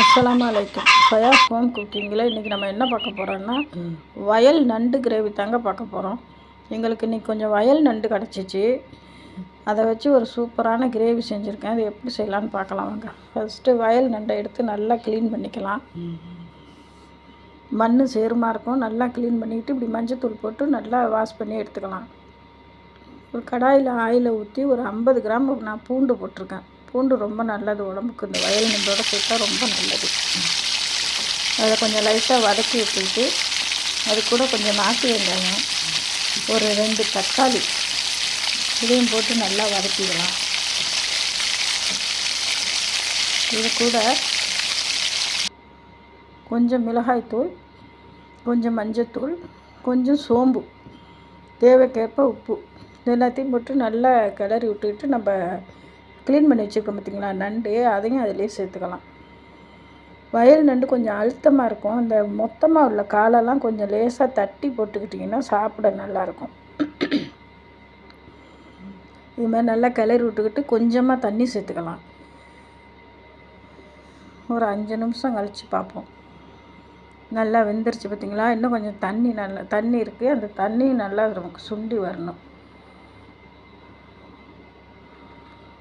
அஸ்லாம் அலைக்கும். ஃபயாஸ் ஹோம் குக்கிங்கில் இன்றைக்கி நம்ம என்ன பார்க்க போகிறோன்னா வயல் நண்டு கிரேவி தாங்க பார்க்க போகிறோம் எங்களுக்கு இன்றைக்கி கொஞ்சம் வயல் நண்டு கிடச்சிச்சு. அதை வச்சு ஒரு சூப்பரான கிரேவி செஞ்சுருக்கேன். அது எப்படி செய்யலான்னு பார்க்கலாம் வாங்க. ஃபஸ்ட்டு வயல் நண்டை எடுத்து நல்லா க்ளீன் பண்ணிக்கலாம். மண் சேருமா இருக்கும். நல்லா க்ளீன் பண்ணிக்கிட்டு இப்படி மஞ்சத்தூள் போட்டு நல்லா வாஷ் பண்ணி எடுத்துக்கலாம். ஒரு கடாயில் ஆயிலை ஊற்றி ஒரு ஐம்பது கிராம் நான் பூண்டு போட்டிருக்கேன். பூண்டு ரொம்ப நல்லது உடம்புக்கு. இந்த வயல் நண்டோட சேர்த்தா ரொம்ப நல்லது. அதை கொஞ்சம் லைட்டாக வதக்கி விட்டுட்டு அது கூட கொஞ்சம் நாட்டு வெங்காயம் ஒரு ரெண்டு தக்காளி இதையும் போட்டு நல்லா வதக்கிக்கலாம் இது கூட கொஞ்சம் மிளகாய்த்தூள் கொஞ்சம் மஞ்சத்தூள் கொஞ்சம் சோம்பு தேவைக்கேற்ப உப்பு. இது எல்லாத்தையும் போட்டு நல்லா கிளறி விட்டுக்கிட்டு நம்ம க்ளீன் பண்ணி வச்சுருக்கோம் பார்த்திங்களா நண்டு அதையும் அதிலே சேர்த்துக்கலாம். வயல் நண்டு கொஞ்சம் அழுத்தமாக இருக்கும். அந்த மொத்தமாக உள்ள காலெல்லாம் கொஞ்சம் லேசாக தட்டி போட்டுக்கிட்டிங்கன்னா சாப்பிட நல்லாயிருக்கும் இது மாதிரி நல்லா கிளறி விட்டுக்கிட்டு கொஞ்சமாக தண்ணி சேர்த்துக்கலாம். ஒரு அஞ்சு நிமிஷம் கழித்து பார்ப்போம். நல்லா வெந்துருச்சு பார்த்திங்களா இன்னும் கொஞ்சம் தண்ணி நல்லா தண்ணி இருக்குது அந்த தண்ணி நல்லா நமக்கு சுண்டி வரணும்.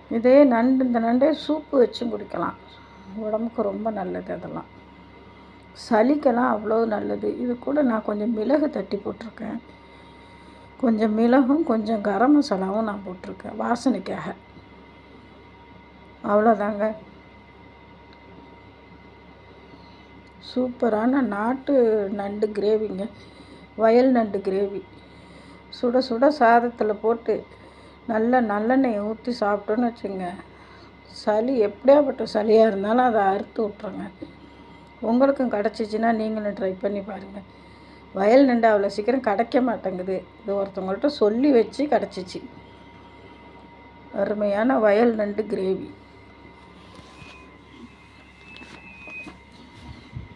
இதே நண்டு இந்த நண்டே சூப்பு வச்சும் குடிக்கலாம் உடம்புக்கு ரொம்ப நல்லது அதெல்லாம். சளிக்கெல்லாம் அவ்வளோ நல்லது. இது கூட நான் கொஞ்சம் மிளகு தட்டி போட்டிருக்கேன். கொஞ்சம் மிளகும் கொஞ்சம் கரம் மசாலாவும் நான் போட்டிருக்கேன் வாசனைக்காக. அவ்வளோதாங்க. சூப்பரான நாட்டு நண்டு கிரேவிங்க. வயல் நண்டு கிரேவி. சுட சுட சாதத்தில் போட்டு நல்ல நல்லெண்ணெயை ஊற்றி சாப்பிட்டோன்னு வச்சுங்க. சளி எப்படியாப்பட்ட சளியாக இருந்தாலும் அதை அறுத்து விட்ருங்க உங்களுக்கும் கிடச்சிச்சின்னா நீங்களும் ட்ரை பண்ணி பாருங்கள் வயல் நண்டு அவ்வளோ சீக்கிரம் கிடைக்க மாட்டேங்குது. இது ஒருத்தவங்கள்ட்ட சொல்லி வச்சு கிடச்சிச்சு. அருமையான வயல் நண்டு கிரேவி